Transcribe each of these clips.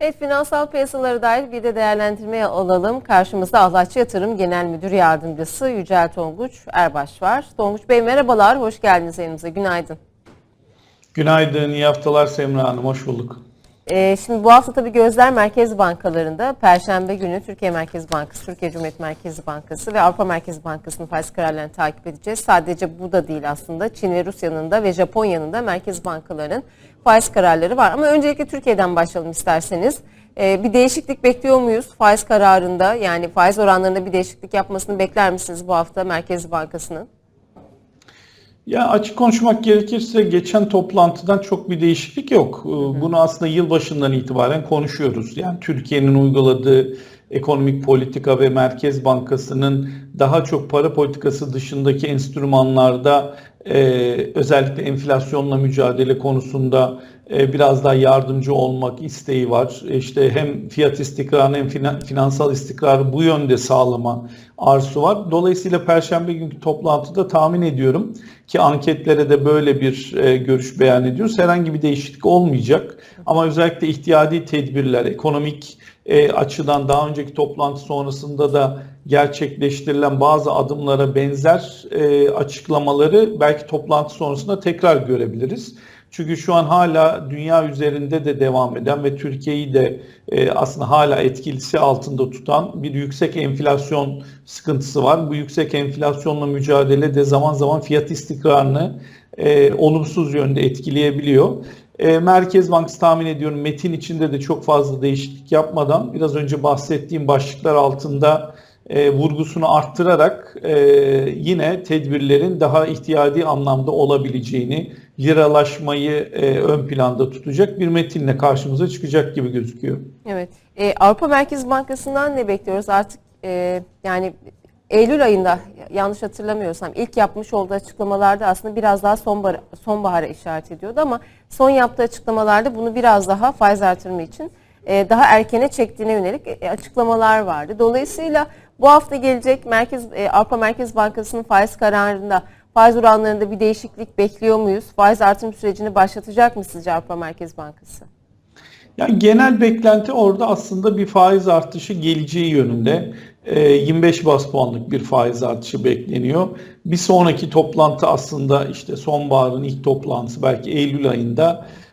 Evet, finansal piyasalara dair bir de değerlendirmeye alalım. Karşımızda Ahlatçı Yatırım Genel Müdür Yardımcısı Yücel Tonguç Erbaş var. Tonguç Bey merhabalar, hoş geldiniz elimize. Günaydın. Günaydın, iyi haftalar Semra Hanım, hoş bulduk. Ee, şimdi bu hafta tabii gözler merkez bankalarında. Perşembe günü Türkiye Merkez Bankası, Türkiye Cumhuriyet Merkez Bankası ve Avrupa Merkez Bankası'nın faiz kararlarını takip edeceğiz. Sadece bu da değil aslında. Çin ve Rusya'nın da ve Japonya'nın da merkez bankalarının faiz kararları var. Ama öncelikle Türkiye'den başlayalım isterseniz. Ee, bir değişiklik bekliyor muyuz faiz kararında? Yani faiz oranlarında bir değişiklik yapmasını bekler misiniz bu hafta Merkez Bankası'nın? Ya açık konuşmak gerekirse geçen toplantıdan çok bir değişiklik yok. Ee, Bunu aslında yılbaşından itibaren konuşuyoruz. Yani Türkiye'nin uyguladığı ekonomik politika ve Merkez Bankası'nın daha çok para politikası dışındaki enstrümanlarda e, özellikle enflasyonla mücadele konusunda biraz daha yardımcı olmak isteği var. İşte hem fiyat istikrarı hem finan- finansal istikrarı bu yönde sağlama arzusu var. Dolayısıyla Perşembe günkü toplantıda tahmin ediyorum ki anketlere de böyle bir e, görüş beyan ediyoruz. Herhangi bir değişiklik olmayacak ama özellikle ihtiyadi tedbirler, ekonomik e, açıdan daha önceki toplantı sonrasında da gerçekleştirilen bazı adımlara benzer e, açıklamaları belki toplantı sonrasında tekrar görebiliriz. Çünkü şu an hala dünya üzerinde de devam eden ve Türkiye'yi de e, aslında hala etkilisi altında tutan bir yüksek enflasyon sıkıntısı var. Bu yüksek enflasyonla mücadele de zaman zaman fiyat istikrarını e, olumsuz yönde etkileyebiliyor. E, Merkez Bankası tahmin ediyorum metin içinde de çok fazla değişiklik yapmadan biraz önce bahsettiğim başlıklar altında e, vurgusunu arttırarak e, yine tedbirlerin daha ihtiyadi anlamda olabileceğini, liralaşmayı e, ön planda tutacak bir metinle karşımıza çıkacak gibi gözüküyor. Evet. Ee, Avrupa Merkez Bankası'ndan ne bekliyoruz? Artık e, yani Eylül ayında yanlış hatırlamıyorsam ilk yapmış olduğu açıklamalarda aslında biraz daha sonbahara, sonbahara işaret ediyordu ama son yaptığı açıklamalarda bunu biraz daha faiz artırımı için e, daha erkene çektiğine yönelik e, açıklamalar vardı. Dolayısıyla bu hafta gelecek Merkez e, Avrupa Merkez Bankası'nın faiz kararında faiz oranlarında bir değişiklik bekliyor muyuz? Faiz artım sürecini başlatacak mı sizce Avrupa Merkez Bankası? Yani genel beklenti orada aslında bir faiz artışı geleceği yönünde. E, 25 bas puanlık bir faiz artışı bekleniyor. Bir sonraki toplantı aslında işte sonbaharın ilk toplantısı belki Eylül ayında e,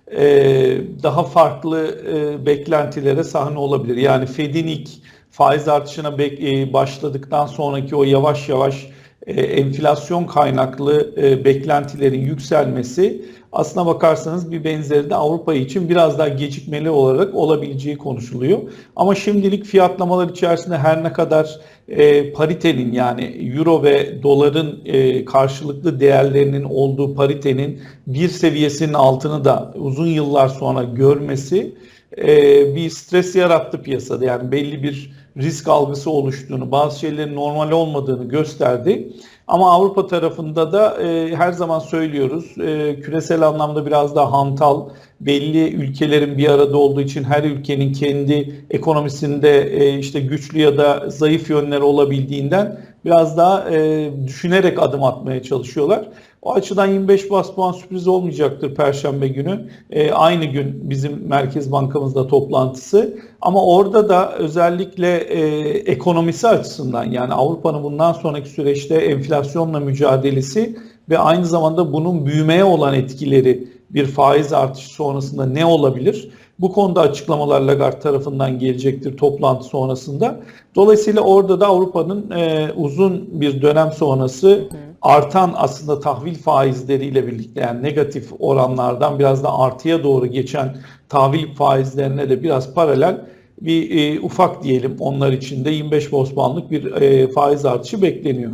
daha farklı e, beklentilere sahne olabilir. Yani Fed'in ilk faiz artışına e, başladıktan sonraki o yavaş yavaş e, enflasyon kaynaklı e, beklentilerin yükselmesi aslına bakarsanız bir benzeri de Avrupa için biraz daha gecikmeli olarak olabileceği konuşuluyor. Ama şimdilik fiyatlamalar içerisinde her ne kadar e, paritenin yani euro ve doların karşılıklı değerlerinin olduğu paritenin bir seviyesinin altını da uzun yıllar sonra görmesi e, bir stres yarattı piyasada. Yani belli bir risk algısı oluştuğunu, bazı şeylerin normal olmadığını gösterdi. Ama Avrupa tarafında da e, her zaman söylüyoruz e, küresel anlamda biraz daha hantal, belli ülkelerin bir arada olduğu için her ülkenin kendi ekonomisinde e, işte güçlü ya da zayıf yönleri olabildiğinden biraz daha e, düşünerek adım atmaya çalışıyorlar. O açıdan 25 bas puan sürpriz olmayacaktır Perşembe günü. E, aynı gün bizim Merkez Bankamızda toplantısı. Ama orada da özellikle e, ekonomisi açısından yani Avrupa'nın bundan sonraki süreçte enflasyonla mücadelesi ve aynı zamanda bunun büyümeye olan etkileri bir faiz artışı sonrasında ne olabilir? Bu konuda açıklamalar Lagarde tarafından gelecektir toplantı sonrasında. Dolayısıyla orada da Avrupa'nın e, uzun bir dönem sonrası artan aslında tahvil faizleriyle birlikte yani negatif oranlardan biraz da artıya doğru geçen tahvil faizlerine de biraz paralel bir e, ufak diyelim onlar için de 25 bas puanlık bir e, faiz artışı bekleniyor.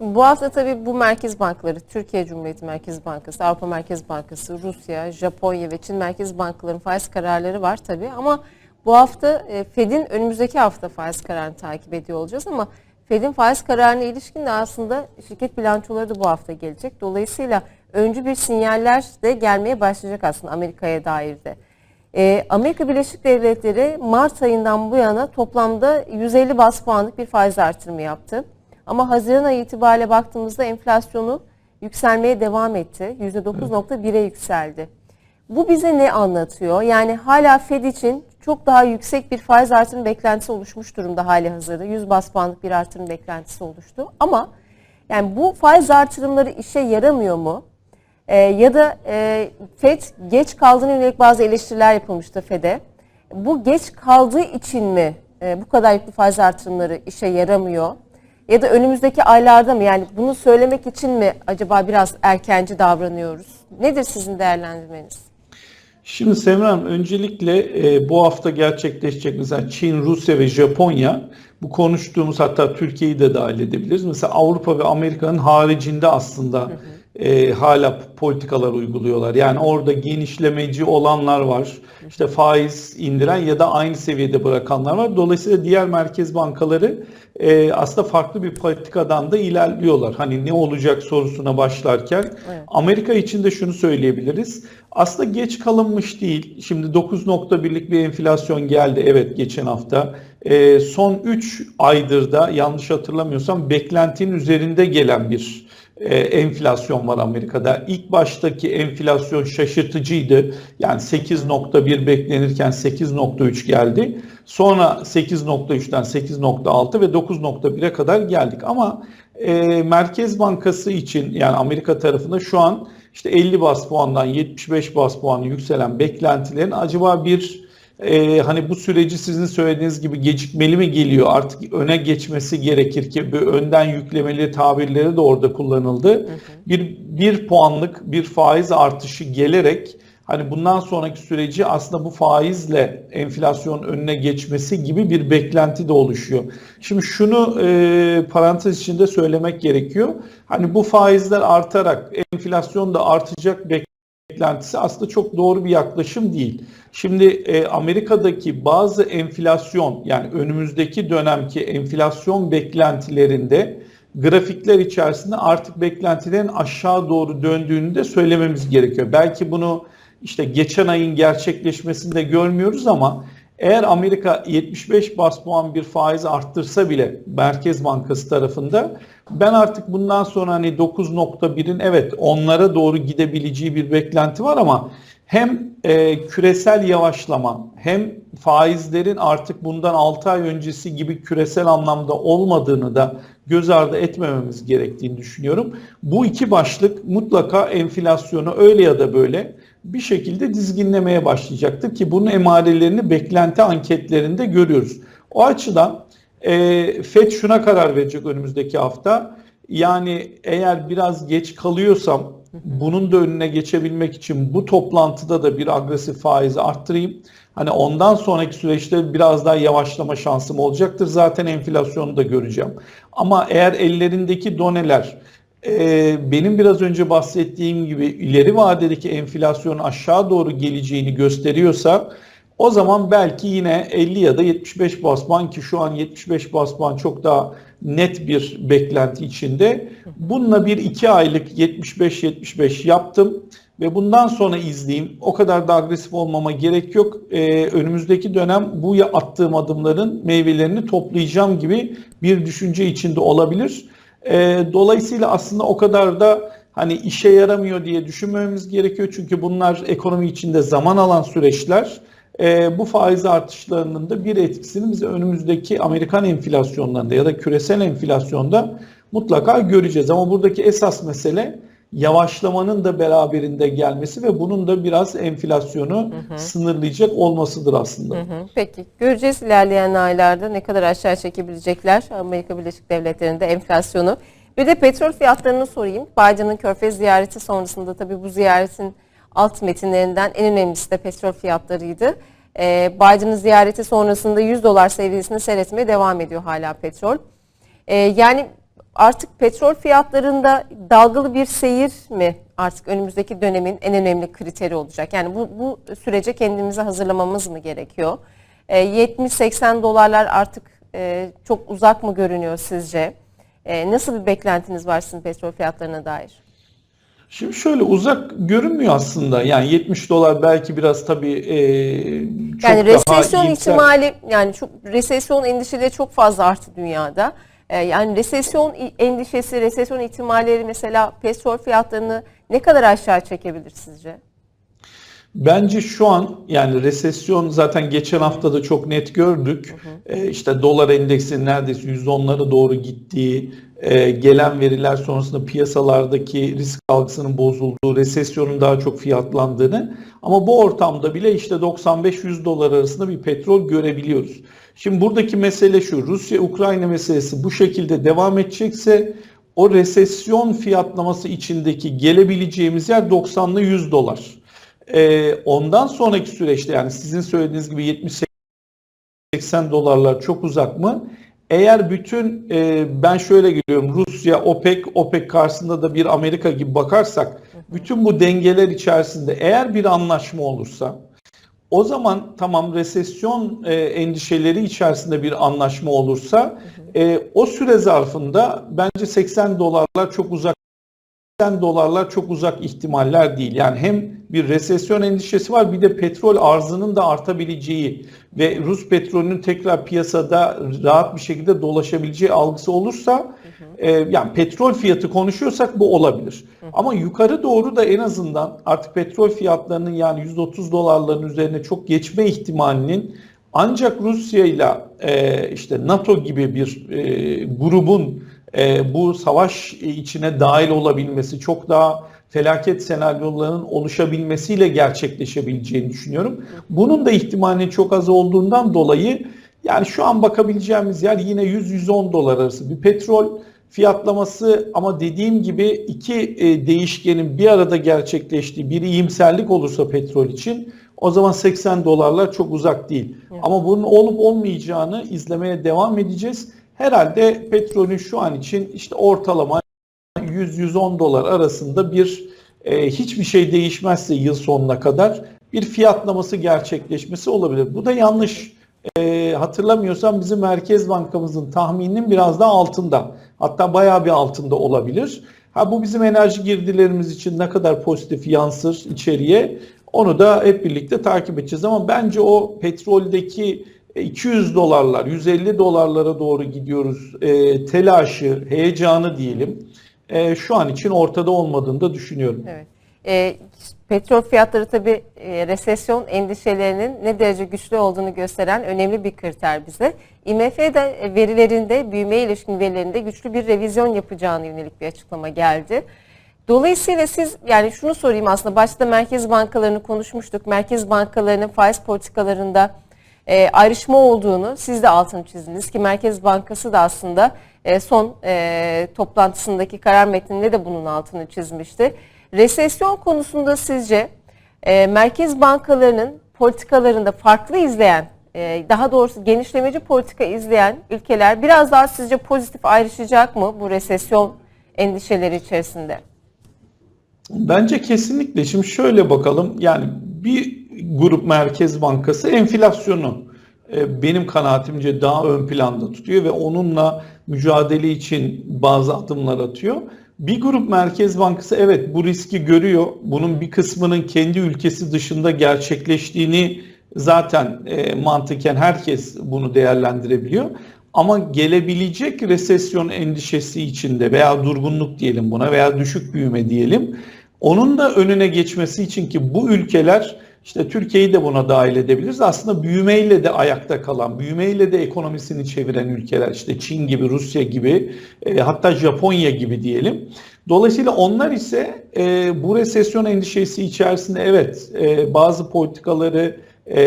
Bu hafta tabii bu merkez bankaları, Türkiye Cumhuriyeti Merkez Bankası, Avrupa Merkez Bankası, Rusya, Japonya ve Çin merkez bankalarının faiz kararları var tabii. Ama bu hafta e, Fed'in önümüzdeki hafta faiz kararını takip ediyor olacağız ama Fed'in faiz kararına ilişkin de aslında şirket bilançoları da bu hafta gelecek. Dolayısıyla öncü bir sinyaller de gelmeye başlayacak aslında Amerika'ya dair de. Ee, Amerika Birleşik Devletleri Mart ayından bu yana toplamda 150 bas puanlık bir faiz artırımı yaptı. Ama Haziran ayı itibariyle baktığımızda enflasyonu yükselmeye devam etti. %9.1'e yükseldi. Bu bize ne anlatıyor? Yani hala Fed için çok daha yüksek bir faiz artırım beklentisi oluşmuş durumda hali hazırda. 100 bas puanlık bir artırım beklentisi oluştu. Ama yani bu faiz artırımları işe yaramıyor mu? Ee, ya da e, FED geç kaldığına yönelik bazı eleştiriler yapılmıştı FED'e. Bu geç kaldığı için mi e, bu kadar yüklü faiz artırımları işe yaramıyor? Ya da önümüzdeki aylarda mı yani bunu söylemek için mi acaba biraz erkenci davranıyoruz? Nedir sizin değerlendirmeniz? Şimdi Semra Hanım öncelikle e, bu hafta gerçekleşecek mesela Çin, Rusya ve Japonya bu konuştuğumuz hatta Türkiye'yi de dahil edebiliriz. Mesela Avrupa ve Amerika'nın haricinde aslında e, hala politikalar uyguluyorlar. Yani orada genişlemeci olanlar var. İşte faiz indiren ya da aynı seviyede bırakanlar var. Dolayısıyla diğer merkez bankaları e, aslında farklı bir politikadan da ilerliyorlar. Hani ne olacak sorusuna başlarken Evet. Amerika için de şunu söyleyebiliriz. Aslında geç kalınmış değil. Şimdi 9.1'lik bir enflasyon geldi evet geçen hafta. Ee, son 3 aydır da yanlış hatırlamıyorsam beklentinin üzerinde gelen bir e, enflasyon var Amerika'da. İlk baştaki enflasyon şaşırtıcıydı. Yani 8.1 beklenirken 8.3 geldi. Sonra 8.3'ten 8.6 ve 9.1'e kadar geldik. Ama e, Merkez Bankası için yani Amerika tarafında şu an işte 50 bas puandan 75 bas puanı yükselen beklentilerin acaba bir e, hani bu süreci sizin söylediğiniz gibi gecikmeli mi geliyor artık öne geçmesi gerekir ki bu önden yüklemeli tabirleri de orada kullanıldı. Bir, bir puanlık bir faiz artışı gelerek hani bundan sonraki süreci aslında bu faizle enflasyonun önüne geçmesi gibi bir beklenti de oluşuyor. Şimdi şunu e, parantez içinde söylemek gerekiyor. Hani bu faizler artarak enflasyon da artacak beklentisi aslında çok doğru bir yaklaşım değil. Şimdi e, Amerika'daki bazı enflasyon yani önümüzdeki dönemki enflasyon beklentilerinde grafikler içerisinde artık beklentilerin aşağı doğru döndüğünü de söylememiz gerekiyor. Belki bunu işte geçen ayın gerçekleşmesinde görmüyoruz ama eğer Amerika 75 bas puan bir faiz arttırsa bile Merkez Bankası tarafında ben artık bundan sonra hani 9.1'in evet onlara doğru gidebileceği bir beklenti var ama hem e, küresel yavaşlama hem faizlerin artık bundan 6 ay öncesi gibi küresel anlamda olmadığını da göz ardı etmememiz gerektiğini düşünüyorum. Bu iki başlık mutlaka enflasyonu öyle ya da böyle bir şekilde dizginlemeye başlayacaktır ki bunun emarelerini beklenti anketlerinde görüyoruz. O açıdan e, FED şuna karar verecek önümüzdeki hafta. Yani eğer biraz geç kalıyorsam bunun da önüne geçebilmek için bu toplantıda da bir agresif faizi arttırayım. Hani ondan sonraki süreçte biraz daha yavaşlama şansım olacaktır. Zaten enflasyonu da göreceğim. Ama eğer ellerindeki doneler e, benim biraz önce bahsettiğim gibi ileri vadedeki enflasyonun aşağı doğru geleceğini gösteriyorsa o zaman belki yine 50 ya da 75 bas puan ki şu an 75 bas puan çok daha net bir beklenti içinde. Bununla bir 2 aylık 75-75 yaptım ve bundan sonra izleyeyim. O kadar da agresif olmama gerek yok. Ee, önümüzdeki dönem bu attığım adımların meyvelerini toplayacağım gibi bir düşünce içinde olabilir. Ee, dolayısıyla aslında o kadar da hani işe yaramıyor diye düşünmememiz gerekiyor. Çünkü bunlar ekonomi içinde zaman alan süreçler. Ee, bu faiz artışlarının da bir etkisini biz önümüzdeki Amerikan enflasyonlarında ya da küresel enflasyonda mutlaka göreceğiz. Ama buradaki esas mesele yavaşlamanın da beraberinde gelmesi ve bunun da biraz enflasyonu sınırlayacak olmasıdır aslında. Hı hı, Peki göreceğiz ilerleyen aylarda ne kadar aşağı çekebilecekler Amerika Birleşik Devletleri'nde enflasyonu. Bir de petrol fiyatlarını sorayım. Biden'ın Körfez ziyareti sonrasında tabii bu ziyaretin alt metinlerinden en önemlisi de petrol fiyatlarıydı. Ee, Biden'ın ziyareti sonrasında 100 dolar seviyesini seyretmeye devam ediyor hala petrol. Ee, yani artık petrol fiyatlarında dalgalı bir seyir mi artık önümüzdeki dönemin en önemli kriteri olacak? Yani bu, bu sürece kendimizi hazırlamamız mı gerekiyor? Ee, 70-80 dolarlar artık e, çok uzak mı görünüyor sizce? Ee, nasıl bir beklentiniz var sizin petrol fiyatlarına dair? Şimdi şöyle uzak görünmüyor aslında. Yani 70 dolar belki biraz tabii e, çok Yani daha resesyon ihtimali yani çok resesyon endişeleri çok fazla arttı dünyada. Ee, yani resesyon endişesi, resesyon ihtimalleri mesela petrol fiyatlarını ne kadar aşağı çekebilir sizce? Bence şu an yani resesyon zaten geçen hafta da çok net gördük. Ee, işte dolar endeksinin neredeyse %10'lara doğru gittiği, e, gelen veriler sonrasında piyasalardaki risk algısının bozulduğu, resesyonun daha çok fiyatlandığını ama bu ortamda bile işte 95-100 dolar arasında bir petrol görebiliyoruz. Şimdi buradaki mesele şu, Rusya-Ukrayna meselesi bu şekilde devam edecekse o resesyon fiyatlaması içindeki gelebileceğimiz yer 90'lı 100 dolar. Ee, ondan sonraki süreçte yani sizin söylediğiniz gibi 70-80 dolarlar çok uzak mı? Eğer bütün e, ben şöyle geliyorum Rusya, OPEC, OPEC karşısında da bir Amerika gibi bakarsak bütün bu dengeler içerisinde eğer bir anlaşma olursa o zaman tamam resesyon e, endişeleri içerisinde bir anlaşma olursa e, o süre zarfında bence 80 dolarlar çok uzak 80 dolarlar çok uzak ihtimaller değil. Yani hem bir resesyon endişesi var bir de petrol arzının da artabileceği ve Rus petrolünün tekrar piyasada rahat bir şekilde dolaşabileceği algısı olursa e, yani petrol fiyatı konuşuyorsak bu olabilir. Ama yukarı doğru da en azından artık petrol fiyatlarının yani 130 dolarların üzerine çok geçme ihtimalinin ancak Rusya ile e, işte NATO gibi bir e, grubun e, bu savaş içine dahil olabilmesi, çok daha felaket senaryolarının oluşabilmesiyle gerçekleşebileceğini düşünüyorum. Bunun da ihtimalinin çok az olduğundan dolayı yani şu an bakabileceğimiz yer yine 100-110 dolar arası bir petrol fiyatlaması ama dediğim gibi iki e, değişkenin bir arada gerçekleştiği bir iyimserlik olursa petrol için o zaman 80 dolarlar çok uzak değil. Ama bunun olup olmayacağını izlemeye devam edeceğiz. Herhalde petrolün şu an için işte ortalama 100-110 dolar arasında bir e, hiçbir şey değişmezse yıl sonuna kadar bir fiyatlaması gerçekleşmesi olabilir. Bu da yanlış. E, hatırlamıyorsam bizim Merkez Bankamızın tahmininin biraz daha altında. Hatta bayağı bir altında olabilir. Ha bu bizim enerji girdilerimiz için ne kadar pozitif yansır içeriye onu da hep birlikte takip edeceğiz ama bence o petroldeki 200 dolarlar, 150 dolarlara doğru gidiyoruz e, telaşı, heyecanı diyelim. E, şu an için ortada olmadığını da düşünüyorum. Evet. E, petrol fiyatları tabii e, resesyon endişelerinin ne derece güçlü olduğunu gösteren önemli bir kriter bize. IMF de verilerinde, büyümeye ilişkin verilerinde güçlü bir revizyon yapacağına yönelik bir açıklama geldi. Dolayısıyla siz yani şunu sorayım aslında başta merkez bankalarını konuşmuştuk. Merkez bankalarının faiz politikalarında e, ayrışma olduğunu siz de altını çizdiniz ki Merkez Bankası da aslında e, son e, toplantısındaki karar metninde de bunun altını çizmişti. Resesyon konusunda sizce e, merkez bankalarının politikalarında farklı izleyen, e, daha doğrusu genişlemeci politika izleyen ülkeler biraz daha sizce pozitif ayrışacak mı bu resesyon endişeleri içerisinde? Bence kesinlikle. Şimdi şöyle bakalım. Yani bir grup Merkez Bankası enflasyonu e, benim kanaatimce daha ön planda tutuyor ve onunla mücadele için bazı adımlar atıyor. Bir grup Merkez Bankası evet bu riski görüyor. Bunun bir kısmının kendi ülkesi dışında gerçekleştiğini zaten e, mantıken herkes bunu değerlendirebiliyor. Ama gelebilecek resesyon endişesi içinde veya durgunluk diyelim buna veya düşük büyüme diyelim. Onun da önüne geçmesi için ki bu ülkeler işte Türkiye'yi de buna dahil edebiliriz. Aslında büyümeyle de ayakta kalan, büyümeyle de ekonomisini çeviren ülkeler işte Çin gibi, Rusya gibi, e, hatta Japonya gibi diyelim. Dolayısıyla onlar ise e, bu resesyon endişesi içerisinde evet e, bazı politikaları e,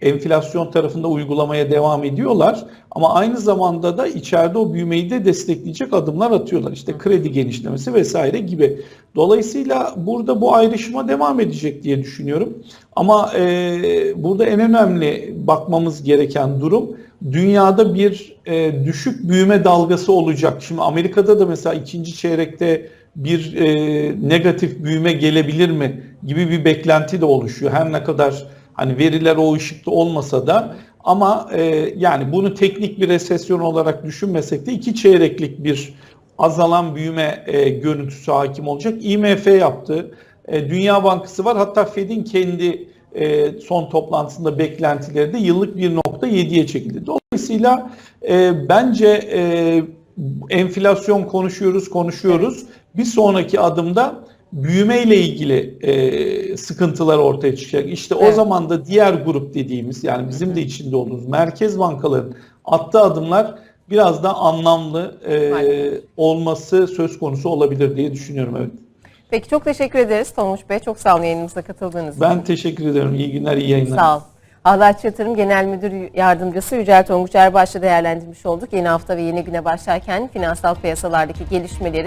enflasyon tarafında uygulamaya devam ediyorlar. Ama aynı zamanda da içeride o büyümeyi de destekleyecek adımlar atıyorlar. İşte kredi genişlemesi vesaire gibi. Dolayısıyla burada bu ayrışma devam edecek diye düşünüyorum. Ama e, burada en önemli bakmamız gereken durum dünyada bir e, düşük büyüme dalgası olacak. Şimdi Amerika'da da mesela ikinci çeyrekte bir e, negatif büyüme gelebilir mi gibi bir beklenti de oluşuyor. Her ne kadar hani veriler o ışıkta olmasa da ama e, yani bunu teknik bir resesyon olarak düşünmesek de iki çeyreklik bir azalan büyüme e, görüntüsü hakim olacak. IMF yaptı. E, Dünya Bankası var. Hatta Fed'in kendi e, son toplantısında beklentileri de yıllık 1.7'ye çekildi. Dolayısıyla e, bence e, enflasyon konuşuyoruz, konuşuyoruz. Bir sonraki adımda büyümeyle ilgili e, sıkıntılar ortaya çıkacak. İşte o Evet. zaman da diğer grup dediğimiz yani bizim de içinde olduğumuz merkez bankaların attığı adımlar biraz da anlamlı e, Aynen. olması söz konusu olabilir diye düşünüyorum evet. Peki çok teşekkür ederiz Tonguç Bey. Çok sağ olun yayınımıza katıldığınız için. Ben teşekkür ederim. İyi günler, iyi yayınlar. Sağ ol. Ağlaç Yatırım Genel Müdür Yardımcısı Yücel Tonguç Erbaş'la değerlendirmiş olduk. Yeni hafta ve yeni güne başlarken finansal piyasalardaki gelişmeleri